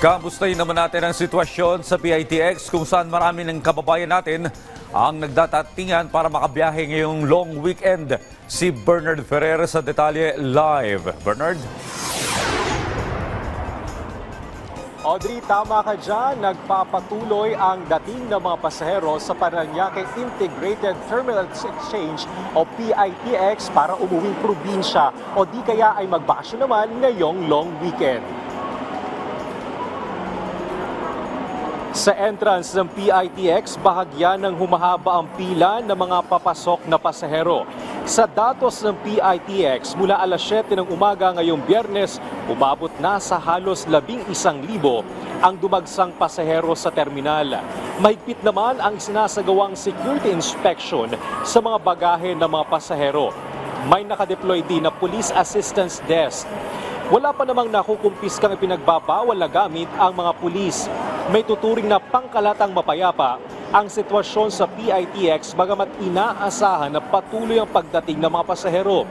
Kamustahin naman natin ang sitwasyon sa PITX kung saan marami ng kababayan natin ang nagdatatingan para makabiyahe ngayong long weekend. Si Bernard Ferrer sa detalye live. Bernard? Audrey, tama ka dyan. Nagpapatuloy ang dating ng mga pasahero sa Paranaque Integrated Terminal Exchange o PITX para umuwing probinsya o di kaya ay magbakasyon naman ngayong long weekend. Sa entrance ng PITX, bahagyan ng humahaba ang pila ng mga papasok na pasahero. Sa datos ng PITX, mula alas 7 ng umaga ngayong biyernes, umabot na sa halos 11,000 ang dumagsang pasahero sa terminal. Mahigpit naman ang isinasagawang security inspection sa mga bagahe ng mga pasahero. May nakadeploy din na police assistance desk wala pa namang nakukumpiskang ipinagbabawal na gamit ang mga pulis. May tuturing na pangkalatang mapayapa ang sitwasyon sa PITX bagamat inaasahan na patuloy ang pagdating ng mga pasahero.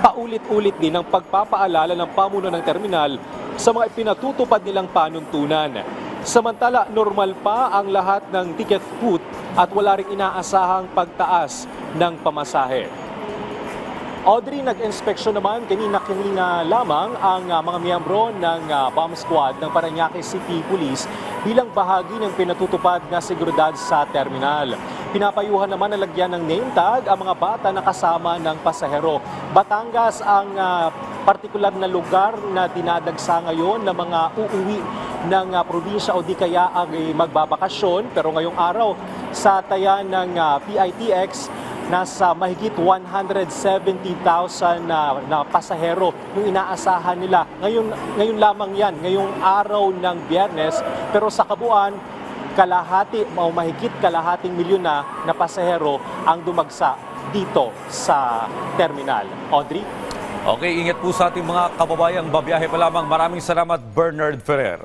Paulit-ulit din ang pagpapaalala ng pamuno ng terminal sa mga ipinatutupad nilang panuntunan. Samantala, normal pa ang lahat ng ticket foot at wala ring inaasahang pagtaas ng pamasahe. Audrey, nag-inspeksyon naman kanina-kanina lamang ang ah, mga miyembro ng ah, bomb squad ng Paranaque City Police bilang bahagi ng pinatutupad na seguridad sa terminal. Pinapayuhan naman na lagyan ng name tag ang mga bata na kasama ng pasahero. Batangas ang ah, partikular na lugar na dinadagsa ngayon ng mga uuwi ng ah, probinsya o di kaya ang eh, magbabakasyon. Pero ngayong araw sa tayan ng ah, PITX, nasa mahigit 170,000 na, na pasahero yung inaasahan nila. Ngayon, ngayon lamang yan, ngayong araw ng biyernes. Pero sa kabuuan, kalahati o mahigit kalahating milyon na, na pasahero ang dumagsa dito sa terminal. Audrey? Okay, ingat po sa ating mga kababayang babiyahe pa lamang. Maraming salamat, Bernard Ferrer.